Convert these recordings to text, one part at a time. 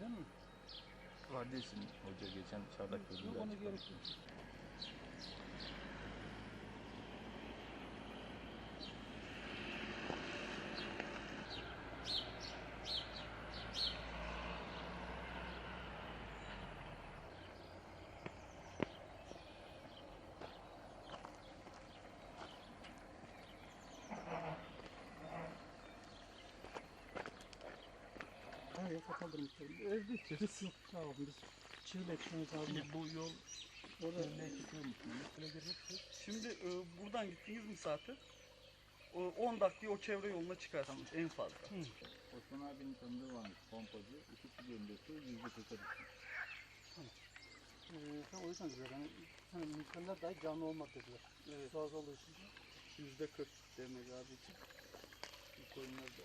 değil mi? Kardeşim hoca geçen çardak Yok gözüyle yok. Kapatırmışlar. Evde içeriz. Yok sağ olun biz çiğle ekmeğimiz aldık. Şimdi bu yol Orada ne? Üstüne girecektik. Şimdi e, buradan gittiniz mi? O 10 dakikaya o çevre yoluna çıkarsınız en fazla. Osman abinin tanıdığı varmış pompacı. İkisi gönderse yüzde düşmüş. Ee, ha, o yüzden diyor yani hani müşteriler dahi canlı olmak dediler. Evet. Sağ olduğu için. Yüzde 40 demek abi için. Bu koyunlar da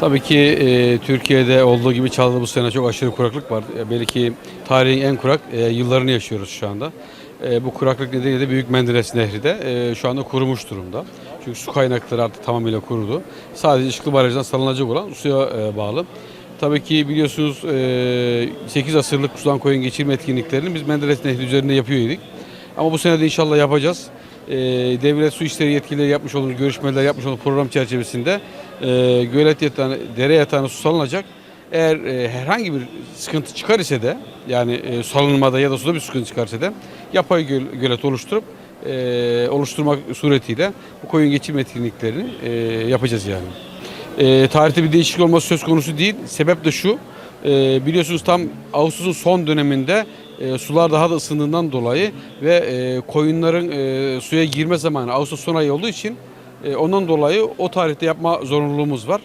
Tabii ki e, Türkiye'de olduğu gibi Çalı'da bu sene çok aşırı kuraklık var. E, belki tarihin en kurak e, yıllarını yaşıyoruz şu anda. E, bu kuraklık nedeniyle de Büyük Menderes Nehri de e, şu anda kurumuş durumda. Çünkü su kaynakları artık tamamıyla kurudu. Sadece Işıklı Barajı'ndan salınacak olan suya e, bağlı. Tabii ki biliyorsunuz e, 8 asırlık sudan koyun geçirme etkinliklerini biz Menderes Nehri üzerinde yapıyorduk. Ama bu sene de inşallah yapacağız. E, devlet su işleri yetkilileri yapmış olduğumuz görüşmeler yapmış olduğumuz program çerçevesinde e, gölet yatağını, dere yatağına su salınacak. Eğer e, herhangi bir sıkıntı çıkar ise de yani e, salınmada ya da suda bir sıkıntı çıkarsa da yapay göl, gölet oluşturup e, oluşturmak suretiyle bu koyun geçirme etkinliklerini e, yapacağız yani. E, tarihte bir değişiklik olması söz konusu değil. Sebep de şu. e, biliyorsunuz tam Ağustos'un son döneminde e, sular daha da ısındığından dolayı ve e, koyunların e, suya girme zamanı Ağustos son ayı olduğu için e, ondan dolayı o tarihte yapma zorunluluğumuz var.